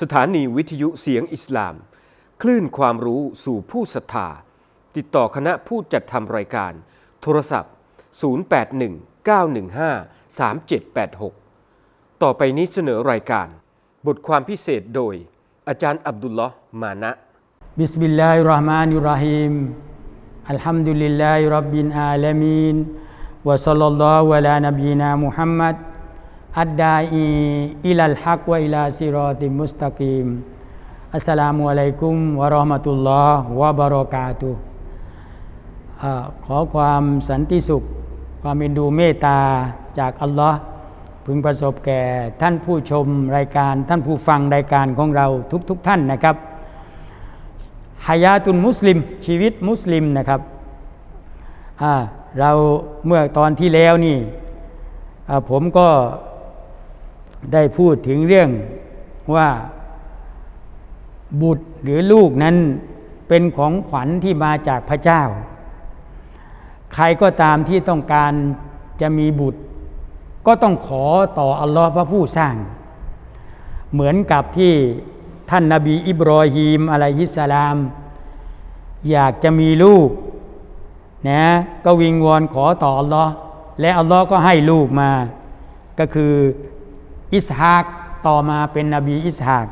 สถานีวิทยุเสียงอิสลาม คลื่นความรู้สู่ผู้ศรัทธา ติดต่อคณะผู้จัดทำรายการ โทรศัพท์ 0819153786 ต่อไปนี้เสนอรายการ บทความพิเศษโดย อาจารย์อับดุลลอฮ์มานะบิสมิลลาฮิรราะห์มานิรรฮีมอัลฮัมดุลิลลาฮิรับบินอาลามีนวะซัลลัลลอฮุอะลานบีนามุฮัมมัด อัดดาอีอิลัลฮักวะอิลาซิรอติมุสตะกิมอัสสลามุอะลัยกุมวะราะห์มะตุลลอฮ์วะบะเราะกาตุขอความสันติสุข ความเอ็นดูเมตตาจากอัลลอฮ์พึงประสบแก่ท่านผู้ชมรายการท่านผู้ฟังรายการของเราทุกๆทท่านนะครับฮายาตุนมุสลิม ชีวิตมุสลิมนะครับเราเมื่อตอนที่แล้วนี่ผมก็ ได้พูดถึงเรื่องว่าบุตรหรือลูกนั้นเป็นของขวัญที่มาจากพระเจ้า ใครก็ตามที่ต้องการจะมีบุตร ก็ต้องขอต่ออัลลอฮ์พระผู้สร้าง เหมือนกับที่ท่านนาบีอิบรอฮีมอะลัยฮิสสลาม อยากจะมีลูกนะก็วิงวอนขอต่ออัลลอฮ์และอัลลอฮ์ก็ให้ลูกมา ก็คือ อิสฮากต่อมาเป็นนบีอิสฮาก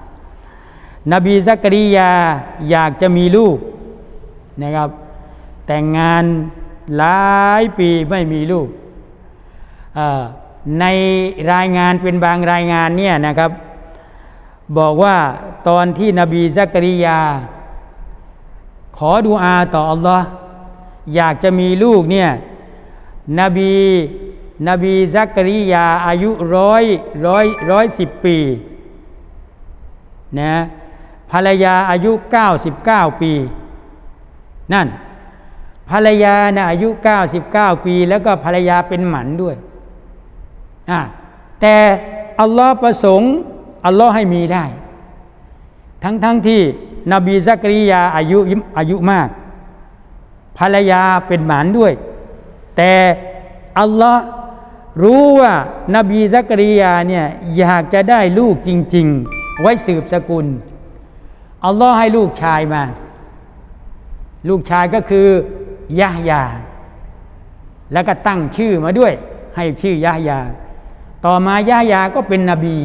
นบีซักริยาอยากจะมีลูกนะครับ แต่งงานหลายปีไม่มีลูก ในรายงานเป็นบางรายงานเนี่ยนะครับ บอกว่าตอนที่นบีซักริยา ขอดูอาต่ออัลลอฮ์อยากจะมีลูกเนี่ยนบี นบีซักริยาอายุร้อยร้อยร้อยสิบปีนะภรรยาอายุ 99 ปี นั่น ภรรยานะอายุ 99 ปี แล้วก็ภรรยาเป็นหมันด้วยอ่าแต่อัลลอฮ์ประสงค์อัลลอฮ์ให้มีได้ ทั้งทั้งที่นบีซักริยาอายุอายุมาก ภรรยาเป็นหมันด้วย แต่อัลลอฮ์ รู้ว่านบีซักริยาเนี่ยอยากจะได้ลูกจริง ๆ ไว้สืบสกุลอัลลอฮ์ให้ลูกชายมา ลูกชายก็คือยะยา แล้วก็ตั้งชื่อมาด้วย ให้ชื่อยะยา ต่อมายะยาก็เป็นนบี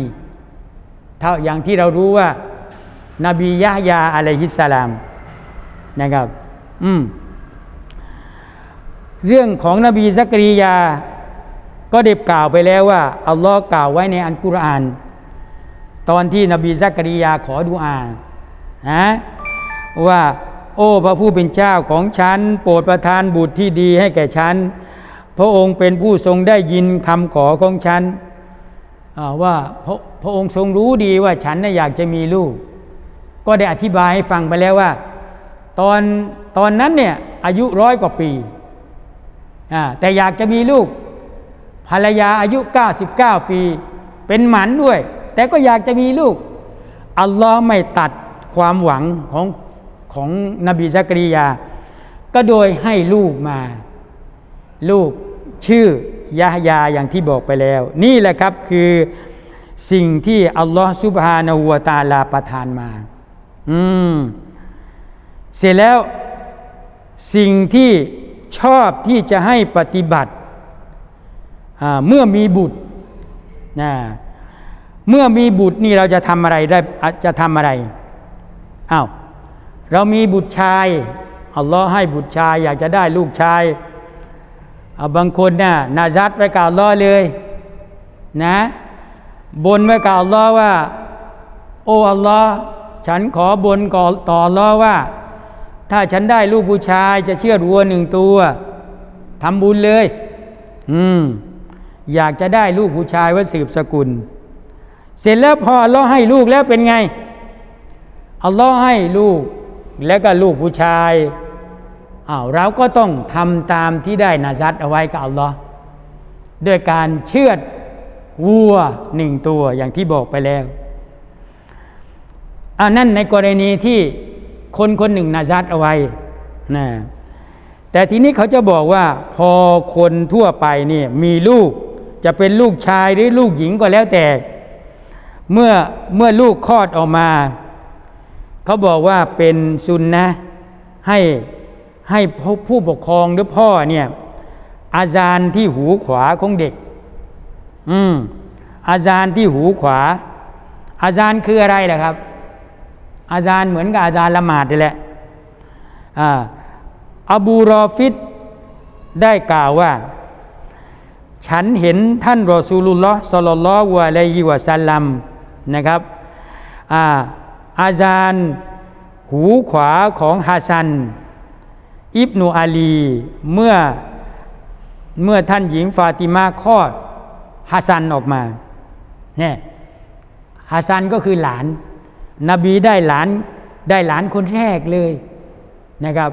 เท่าอย่างที่เรารู้ว่า นบียะยาอะลัยฮิสสลามนะครับ อืมเรื่องของนบีซักรียา ก็ได้กล่าวไปแล้วว่าอัลลอฮ์กล่าวไว้ในอันกุรอาน ตอนที่นบีซักรียาขอดุอานะว่าโอ้พระผู้เป็นเจ้าของฉัน โปรดประทานบุตรที่ดีให้แก่ฉัน พระองค์เป็นผู้ทรงได้ยินคำขอของฉันว่าพระพระองค์ทรงรู้ดีว่าฉันน่ะอยากจะมีลูก ก็ได้อธิบายให้ฟังไปแล้วว่า ตอนตอนนั้นเนี่ยอายุร้อยกว่าปีแต่อยากจะมีลูก ภรรยาอายุ 99 ปี เป็นหมันด้วย แต่ก็อยากจะมีลูก อัลลอฮ์ไม่ตัดความหวังของของนบีซักริยา ก็โดยให้ลูกมา ลูกชื่อยะยาอย่างที่บอกไปแล้ว นี่แหละครับคือสิ่งที่อัลลอฮ์ซุบฮานาหัวตาลาประทานมา อืม เสร็จแล้วสิ่งที่ชอบที่จะให้ปฏิบัติ เมื่อมีบุตรนะเมื่อมีบุตรนี่เราจะทำอะไรได้จะทำอะไรอา้าวเรามีบุตรชายอัลลอฮ์ให้บุตรชาย อยากจะได้ลูกชายเอาบางคนนะ่ะนาซัดไว้กับอัลลอเลย นะ บนไว้กับอัลลอว่า โอ้อัลลอฮ์ฉันขอบนก่อต่อลลอว่า ถ้าฉันได้ลูกผู้ชายจะเชื่อวัวหนึ่งตัวทำบุญเลย อืม อยากจะได้ลูกผู้ชายว่าสืบสกุล เสร็จแล้วพออัลลอฮ์ให้ลูกแล้วเป็นไงอัลลอฮ์ให้ลูกแล้วก็ลูกผู้ชายอ้าวเราก็ต้องทำตามที่ได้นาซัดเอาไว้กับอัลลอฮ์ด้วยการเชือดวัวหนึ่งตัวอย่างที่บอกไปแล้วอันนั้นในกรณีที่คนคนหนึ่งนาซัดเอาไว้นะแต่ทีนี้เขาจะบอกว่าพอคนทั่วไปนี่มีลูก จะเป็นลูกชายหรือลูกหญิงก็แล้วแต่ เมื่อเมื่อลูกคลอดออกมา เขาบอกว่าเป็นซุนนะให้ให้ผู้ผู้ปกครองหรือพ่อเนี่ย อาจารย์ที่หูขวาของเด็ก อืม อาจารย์ที่หูขวา อาจารย์คืออะไรล่ะครับ อาจารย์เหมือนกับอาจารย์ละหมาดนี่แหละอ่าอบูรอฟิดได้กล่าวว่า ฉันเห็นท่านรอซูลุลลอฮ์สลลลลอฮุอะลัยฮิวะสัลลัมนะครับอ่าอาจารย์หูขวาของฮัสซัน อิบนูอาลี เมื่อเมื่อท่านหญิงฟาติมาคลอดฮัสซันออกมาเนี่ยฮัสซันก็คือหลาน นบีได้หลานได้หลานคนแรกเลยนะครับ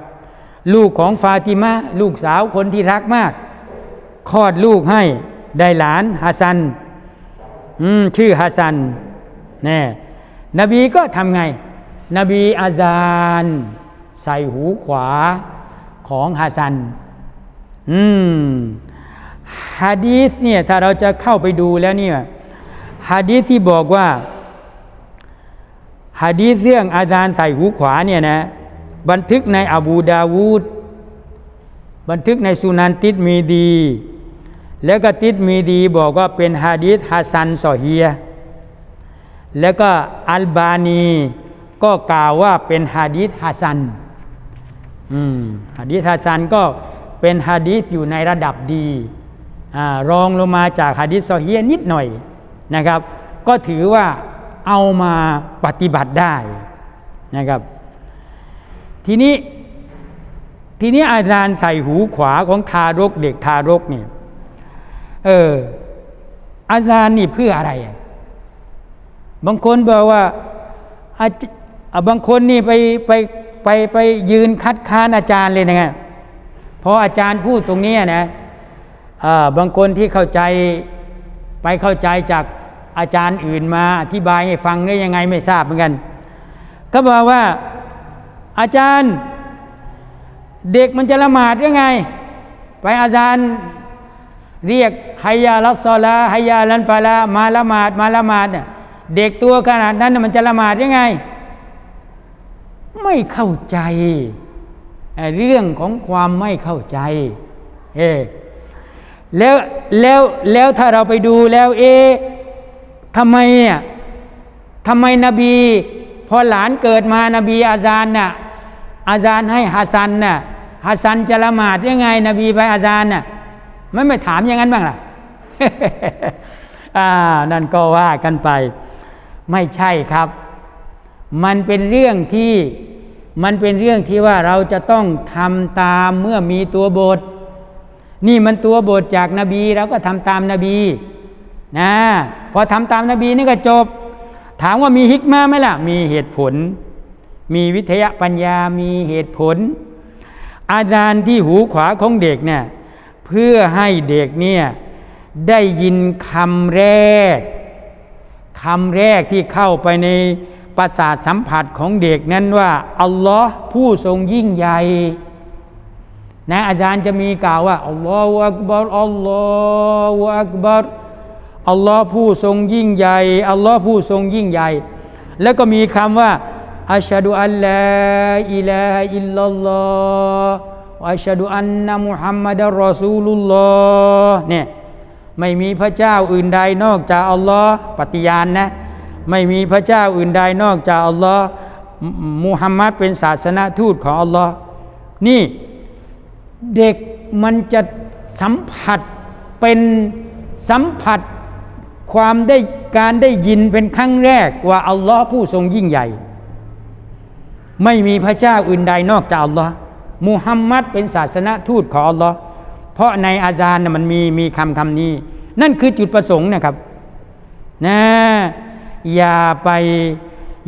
ลูกของฟาติมาลูกสาวคนที่รักมาก คลอดลูกให้ได้หลานฮัสซันชื่อฮัสซันแน่นบีก็ทำไง นบีอาจารใส่หูขวาของฮัสซัน อืมฮะดีษเนี่ยถ้าเราจะเข้าไปดูแล้วเนี่ยฮะดีษที่บอกว่าฮะดีษเรื่องอาจารย์ใส่หูขวาเนี่ยนะ บันทึกในอบูดาวูดบันทึกในสุนันติดมีดี แล้วก็ติดมีดีบอกว่าเป็นฮะดีษฮัสซันซอเฮีย แล้วก็อัลบานีก็กล่าวว่าเป็นฮะดีษฮัสซันอืมฮะดีษฮัสซันก็เป็นฮะดีษอยู่ในระดับดีอรองลงมาจากฮะดีษซอเฮียนิดหน่อยนะครับ ก็ถือว่าเอามาปฏิบัติได้นะครับ ทีนี้ทีนี้อาจารย์ใส่หูขวาของทารกเด็กทารกเนี่ย เอออาจารย์นี่เพื่ออะไร บางคนบอกว่าอาจอะบางคนนี่ไปไปไปไปยืนคัดค้านอาจารย์เลยนะไงเพราะอาจารย์พูดตรงนี้นะบางคนที่เข้าใจไปเข้าใจจากอาจารย์อื่นมาอธิบายให้ฟังได้ยังไงไม่ทราบเหมือนกันเขาบอกว่าอาจารย์เด็กมันจะละหมาดยังไง ไปอาจารย์ เรียกฮายาลัสซอลาฮายาลันฟาลามาละหมาดมาละหมาดเนี่ยเด็กตัวขนาดนั้นมันจะละหมาดยังไง ไม่เข้าใจ เรื่องของความไม่เข้าใจเอแล้วแล้วแล้วถ้าเราไปดูแล้วเอทำไมอะทำไมนบี พอหลานเกิดมานบีอาจารย์น่ะอาจารย์ให้ฮัสซันน่ะฮัสซันจะละหมาดยังไง นบีไปอาจารย์น่ะ ไม่ไม่ถามอย่างนั้นบ้างล่ะอ่านั่นก็ว่ากันไป ไม่ใช่ครับ มันเป็นเรื่องที่มันเป็นเรื่องที่ว่าเราจะต้องทำตามเมื่อมีตัวบท นี่มันตัวบทจากนบีเราก็ทำตามนบีนะพอทำตามนบีนี่ก็จบ ถามว่ามีฮิกมาไหมล่ะ มีเหตุผล มีวิทยาปัญญามีเหตุผล อาจารย์ที่หูขวาของเด็กเนี่ย เพื่อให้เด็กเนี่ยได้ยินคำแรกคำแรกที่เข้าไปในประสาทสัมผัสของเด็กนั้นว่า อัลลอฮ์ผู้ทรงยิ่งใหญ่นะอาจารย์จะมีกล่าวว่าอัลลอฮฺอักบารอัลลอฮฺอักบารอัลลอฮ์ผู้ทรงยิ่งใหญ่อัลลอฮ์ผู้ทรงยิ่งใหญ่ แล้วก็มีคำว่าอัชฮะดุอัลลอิลาฮะอิลลัลลอฮ์ อัชฮะดุอันนะมุฮัมมัดรรอซูลุลลอฮ์เนี่ยไม่มีพระเจ้าอื่นใดนอกจากอัลลอฮ์ปฏิญาณนะไม่มีพระเจ้าอื่นใดนอกจากอัลลอฮ์มุมุฮัมมัดเป็นศาสนาทูตของอัลลอฮ์นี่เด็กมันจะสัมผัสเป็นสัมผัสความได้การได้ยินเป็นครั้งแรกว่าอัลลอฮ์ผู้ทรงยิ่งใหญ่ ไม่มีพระเจ้าอื่นใดนอกจากอัลลอฮ์ มุฮัมมัดเป็นศาสนาทูตของอัลลอฮ์เพราะในอาจารย์มันมีมีคำคำนี้ นั่นคือจุดประสงค์นะครับนะอย่าไป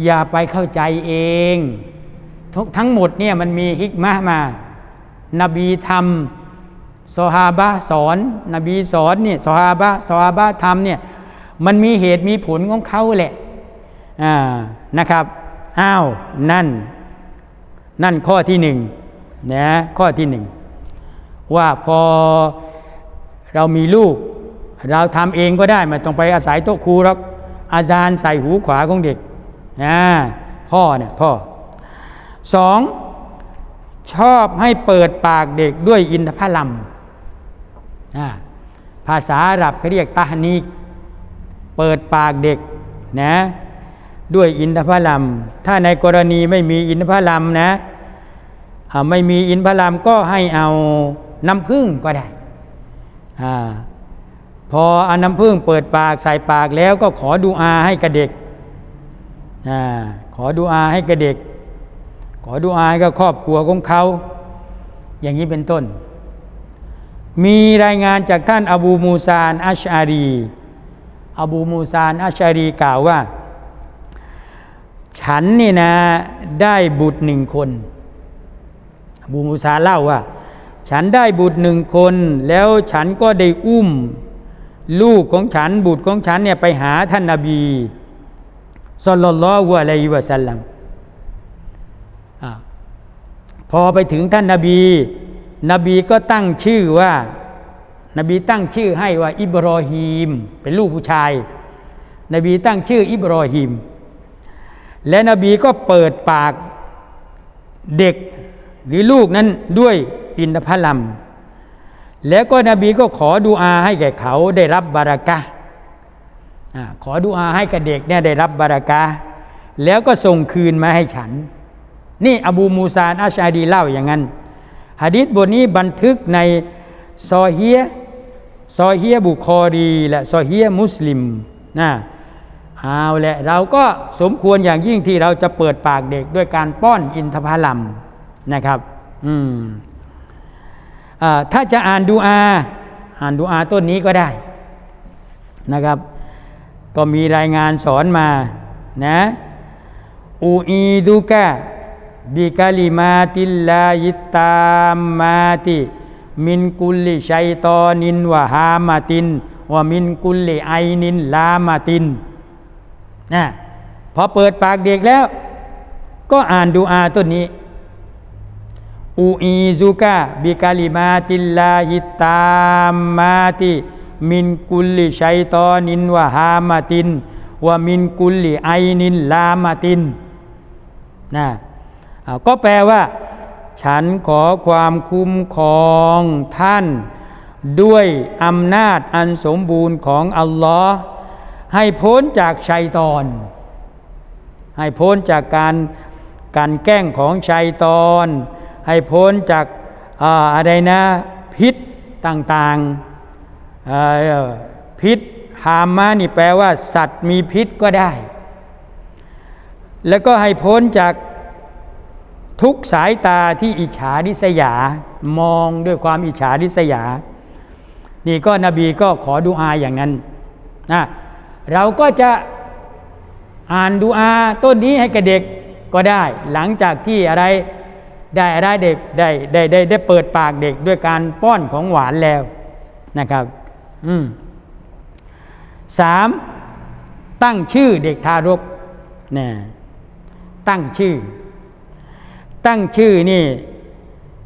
อย่าไปเข้าใจเองท,ทั้งหมดเนี่ยมันมีฮิกมะมา นบีทำซอฮาบะสอน นบีสอนเนี่ยซอฮาบะซอฮาบะทำเนี่ยมันมีเหตุมีผลของเขาแหละอ่านะครับ อ้าว นั่น นั่นข้อที่หนึ่ง นะข้อที่หนึ่งว่าพอเรามีลูก เราทำเองก็ได้ไม่ต้องไปอาศัยโต๊ะครูหรอกอาจารย์ใส่หูขวาของเด็กนะพ่อเนี่ยพ่อสองชอบให้เปิดปากเด็กด้วยอินทผลัมอ่าภาษาอาหรับเขาเรียกตาฮนีเปิดปากเด็กนะด้วยอินทผลัมถ้าในกรณีไม่มีอินทผลัมนะ ไม่มีอินทผลัมก็ให้เอาน้ำผึ้งก็ได้อพอเอาน้ำผึ้งเปิดปากใส่ปากแล้วก็ขอดูอาให้กับเด็กอขอดูอาให้กับเด็ก ขอดูอาให้กับครอบครัวของเขา อย่างนี้เป็นต้น มีรายงานจากท่านอบูมูซานอัชอารี อบูมูซานอัชอารีกล่าวว่า ฉันนี่นะได้บุตรหนึ่งคน บูมูซาเล่าว่า ฉันได้บุตรหนึ่งคน แล้วฉันก็ได้อุ้ม ลูกของฉันบุตรของฉันเนี่ยไปหาท่านนาบีสลลัลลอฮุอะลัยวะสัลลัมพอไปถึงท่านนาบี นบีก็ตั้งชื่อว่า นบีตั้งชื่อให้ว่า อิบรอฮีม เป็นลูกผู้ชาย นบีตั้งชื่อ อิบรอฮีม และนบีก็เปิดปากเด็ก หรือลูกนั้นด้วยอินทผลัม แล้วก็นบีก็ขอดูอาให้แก่เขาได้รับบารากะห์อ่าขอดูอาให้กับเด็กเนี่ยได้รับบารากะแล้วก็ส่งคืนมาให้ฉัน นี่อบูมูซาอัชาดีเล่าอย่างนั้นหะดีษบทนี้บันทึกในซอเฮียซอเฮียบุคอรีและซอเฮียมุสลิมนะเอาแหละเราก็สมควรอย่างยิ่งที่เราจะเปิดปากเด็กด้วยการป้อนอินทผลัม นะครับ อืมอถ้าจะอ่านดูอาอ่านดูอาต้นนี้ก็ได้นะครับ ก็มีรายงานสอนมานะอูอีดุกะบิกาลิมาติลลายิตตามมาติมินกุลลิชัยตอนินวะฮามาตินวะมินกุลลิไอนินลามาตินนะพอเปิดปากเด็กแล้ว ก็อ่านดูอาต้นนี้ อูอีซุกะบิกาลิมาติลลาฮิตามมาติมินกุลลิชัยตอนินวะฮามาตินวะมินกุลลิไอนินลามาตินนะก็แปลว่า ฉันขอความคุ้มครองท่าน ด้วยอำนาจอันสมบูรณ์ของอัลลอฮ์ให้พ้นจากชัยตอน ให้พ้นจากการการแกล้งของชัยตอน ให้พ้นจากอะไรนะพิษต่างๆพิษหามมานี่แปลว่า สัตว์มีพิษก็ได้ แล้วก็ให้พ้นจากทุกสายตาที่อิจฉาริษยา มองด้วยความอิจฉาริษยา นี่ก็นบีก็ขอดุอาอย่างนั้นนะเราก็จะอ่านดูอาต้นนี้ให้กับเด็กก็ได้ หลังจากที่อะไร ได้อะไรเด็กได้ได้ได้ได้เปิดปากเด็กด้วยการป้อนของหวานแล้วนะครับ อืมสามตั้งชื่อเด็กทารกเนี่ยตั้งชื่อ ตั้งชื่อนี่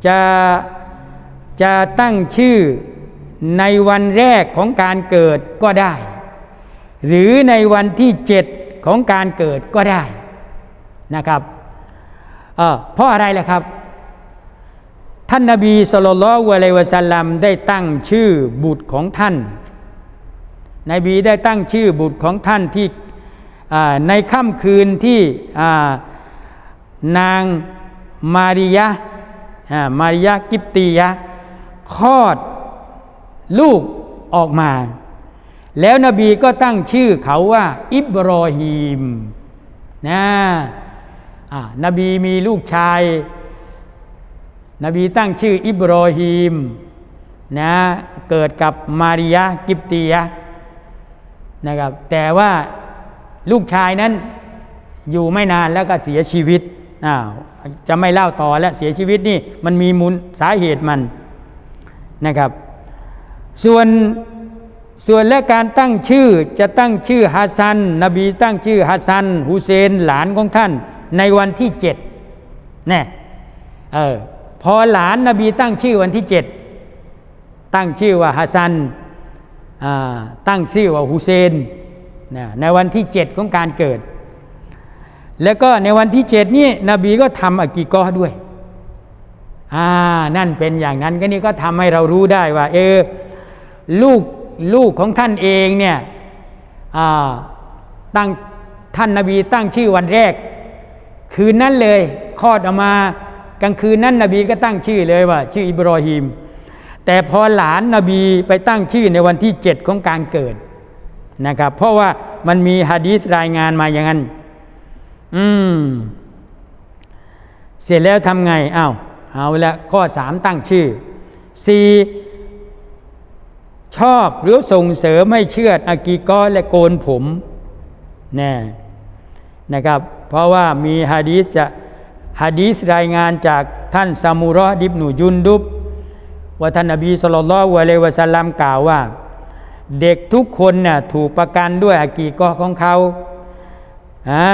จะจะตั้งชื่อในวันแรกของการเกิดก็ได้ หรือในวันที่เจ็ดของการเกิดก็ได้นะครับ เพราะอะไรล่ะครับ ท่านนาบีสุลต่านละวะลัยวะสัลลัมได้ตั้งชื่อบุตรของท่านนบีได้ตั้งชื่อบุตรของท่านที่ในค่ำคืนที่นางมาริยะมาริยะกิปตียะคลอดลูกออกมา แล้วนบีก็ตั้งชื่อเขาว่า อิบรอฮีมนะ นบีมีลูกชาย นบีตั้งชื่ออิบรอฮีมนะเกิดกับมาริยะกิปตียะนะครับแต่ว่าลูกชายนั้นอยู่ไม่นานแล้วก็เสียชีวิตอ้าวจะไม่เล่าต่อแล้วเสียชีวิตนี่มันมีมูลสาเหตุมันนะครับ ส่วนส่วนและการตั้งชื่อจะตั้งชื่อฮัสซัน นบีตั้งชื่อฮัสซันฮุเซนหลานของท่าน ในวันที่เจ็ดแน่เออพอหลานนบีตั้งชื่อวันที่เจ็ดตั้งชื่อว่าฮัสซันตั้งชื่อว่าฮุเซนนะในวันที่เจ็ดของการเกิด แล้วก็ในวันที่เจ็ดนี่นบีก็ทำอากีกอด้วยอ่านั่นเป็นอย่างนั้นก็นี่ก็ทำให้เรารู้ได้ว่า เออลูกลูกของท่านเองเนี่ยตั้งท่านนาบีตั้งชื่อวันแรก คืนนั้นเลยคลอดออกมากลางคืนนั้นนบีก็ตั้งชื่อเลยว่า ชื่ออิบรอฮิมแต่พอหลานนบีไปตั้งชื่อในวันที่เจ็ดของการเกิดนะครับ เพราะว่ามันมีฮะดีษรายงานมาอย่างนั้น อืม เสร็จแล้วทำไงอ้าวเอาละข้อสามตั้งชื่อสี่ชอบหรือส่งเสริมไม่เชื่ออากีกอและโกนผมแน่ นะครับ เพราะว่ามีฮะดีษจะฮะดีษรายงานจากท่านซามูรอดิบหนูยุนดุบว่าท่านนบีสุลต่านละวะเลวะสัลลัมกล่าวว่า เด็กทุกคนน่ะถูกประกันด้วยอากีกอของเขาอะ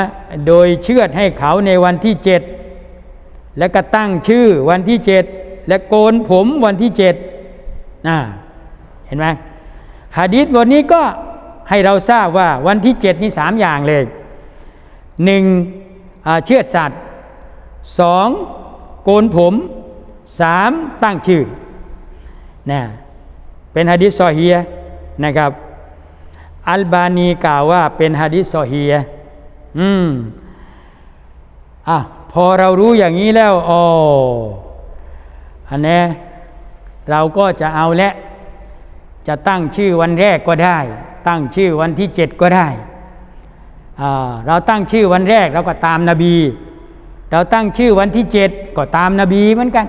โดยเชื่อดให้เขาในวันที่เจ็ดแล้วก็ตั้งชื่อวันที่เจ็ดและโกนผมวันที่เจ็ดนะเห็นไหมฮะดีษบทนี้ก็ให้เราทราบว่าวันที่เจ็ดนี่สามอย่างเลย หนึ่งเชื่อสัตว์สองโกนผมสามตั้งชื่อนะเป็นฮะดิษซอฮียนะครับ อัลบานีกล่าวว่าเป็นฮะดิษซอฮียอืมอะพอเรารู้อย่างนี้แล้วอ๋ออันนี้เราก็จะเอาและ จะตั้งชื่อวันแรกก็ได้ ตั้งชื่อวันที่เจ็ดก็ได้ เราตั้งชื่อวันแรกเราก็ตามนาบี เราตั้งชื่อวันที่เจ็ดก็ตามนาบีเหมือนกัน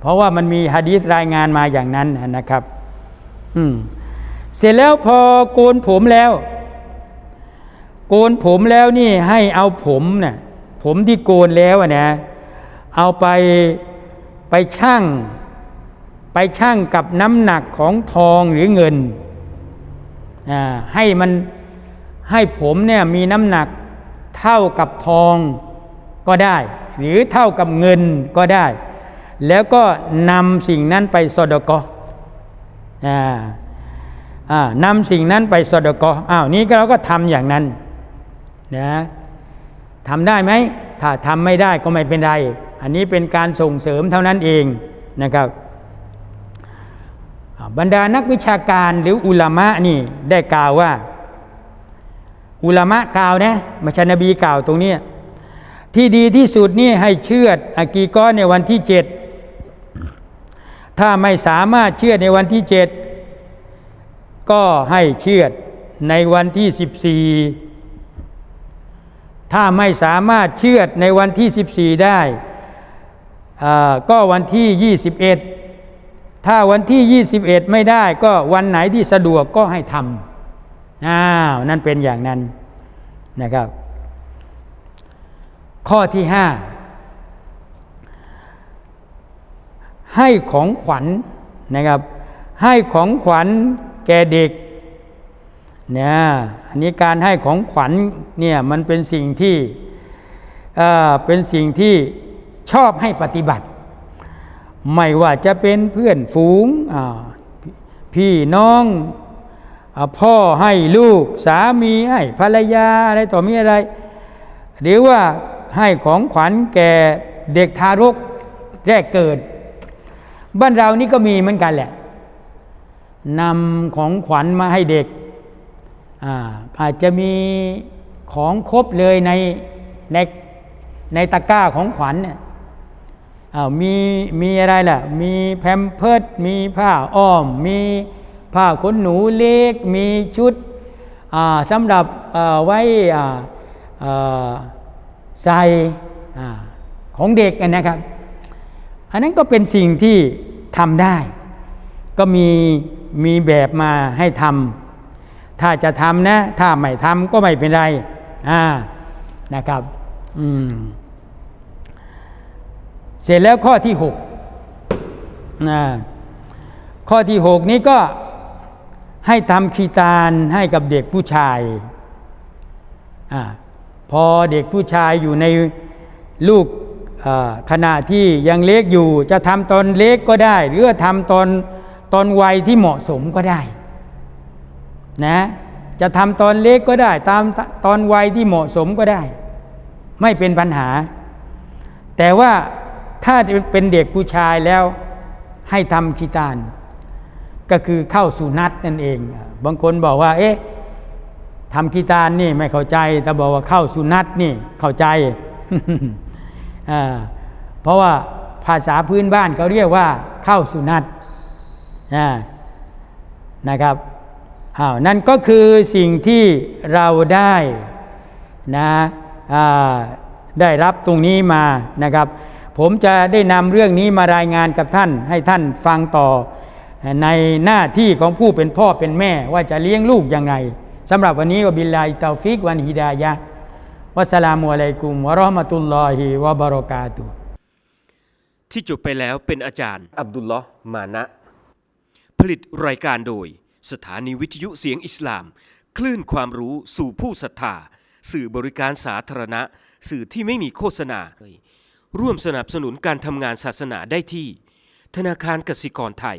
เพราะว่ามันมีฮะดีษรายงานมาอย่างนั้นนะครับเสร็จแล้วพอโกนผมแล้ว โกนผมแล้วนี่ให้เอาผมเนี่ยผมที่โกนแล้วนะเอาไปไปชั่งไปชั่งกับน้ำหนักของทองหรือเงินให้มัน ให้ผมเนี่ยมีน้ำหนักเท่ากับทองก็ได้ หรือเท่ากับเงินก็ได้ แล้วก็นำสิ่งนั้นไปสอดกออ่าอ่านำสิ่งนั้นไปสอดกออ้าวนี้เราก็ทำอย่างนั้นนะทำได้ไหมถ้าทำไม่ได้ก็ไม่เป็นไร อันนี้เป็นการส่งเสริมเท่านั้นเองนะครับบรรดานักวิชาการหรืออุลามะนี่ได้กล่าวว่า อุลามะกล่าวนะมาชนบีกล่าวตรงนี้ ที่ดีที่สุดนี่ให้เชื่อดอากีก้อนในวันที่เจ็ดถ้าไม่สามารถเชื่อดในวันที่เจ็ดก็ให้เชื่อดในวันที่สิบสี่ถ้าไม่สามารถเชื่อดในวันที่สิบสี่ได้ก็วันที่ยี่สิบเอ็ดถ้าวันที่ยี่สิบเอ็ดไม่ได้ก็วันไหนที่สะดวกก็ให้ทำ อ้าวนั่นเป็นอย่างนั้นนะครับ ข้อที่ห้าให้ของขวัญนะครับ ให้ของขวัญแก่เด็กเนี่ยอันนี้การให้ของขวัญเนี่ยมันเป็นสิ่งที่เอ่อเป็นสิ่งที่ชอบให้ปฏิบัติ ไม่ว่าจะเป็นเพื่อนฝูงอ่าพี่น้อง พ่อให้ลูกสามีให้ภรรยาอะไรต่อมีอะไร หรือว่าให้ของขวัญแก่เด็กทารกแรกเกิด บ้านเรานี่ก็มีเหมือนกันแหละนำของขวัญมาให้เด็กอาอาจจะมีของครบเลยในในในตะกร้าของขวัญเนี่ยมีมีอะไรล่ะ มีแพมเพิร์ดมีผ้าอ้อม มี ผ้าขนหนูเล็กมีชุดสำหรับไว้ใส่ของเด็กนะครับ อันนั้นก็เป็นสิ่งที่ทำได้ ก็มีมีแบบมาให้ทำถ้าจะทำนะ ถ้าไม่ทำก็ไม่เป็นไรนะครับเสร็จแล้วข้อที่หกข้อที่หกนี้ก็ ให้ทำคีตานให้กับเด็กผู้ชายอพอเด็กผู้ชายอยู่ในลูกขณะที่ยังเล็กอยู่จะทำตอนเล็กก็ได้ หรือว่าทำตอนตอนวัยที่เหมาะสมก็ได้นะจะทำตอนเล็กก็ได้ ตามตอนวัยที่เหมาะสมก็ได้ ไม่เป็นปัญหา แต่ว่าถ้าเป็นเด็กผู้ชายแล้วให้ทำคีตาน ก็คือเข้าสู่นัดนั่นเอง บางคนบอกว่า เอ๊ะทำกีตานนี่ไม่เข้าใจ แต่บอกว่าเข้าสุนัตนี่เข้าใจ เพราะว่าภาษาพื้นบ้านเขาเรียกว่าเข้าสุนัตนะครับอ้าวนั่นก็คือสิ่งที่เราได้นะได้รับตรงนี้มานะครับ ผมจะได้นำเรื่องนี้มารายงานกับท่านให้ท่านฟังต่อ ในหน้าที่ของผู้เป็นพ่อเป็นแม่ว่าจะเลี้ยงลูกอย่างไรสำหรับวันนี้ก็บิลลาฮิตาฟิกวันฮิดายะห์วัสสลามุอะลัยกุมวะเราะห์มะตุลลอฮิวะบะเราะกาตุฮ์ที่จบไปแล้วเป็นอาจารย์ อับดุลลอฮ์มานะ ผลิตรายการโดย สถานีวิทยุเสียงอิสลาม คลื่นความรู้สู่ผู้ศรัทธา สื่อบริการสาธารณะ สื่อที่ไม่มีโฆษณา ร่วมสนับสนุนการทำงานศาสนาได้ที่ ธนาคารกสิกรไทย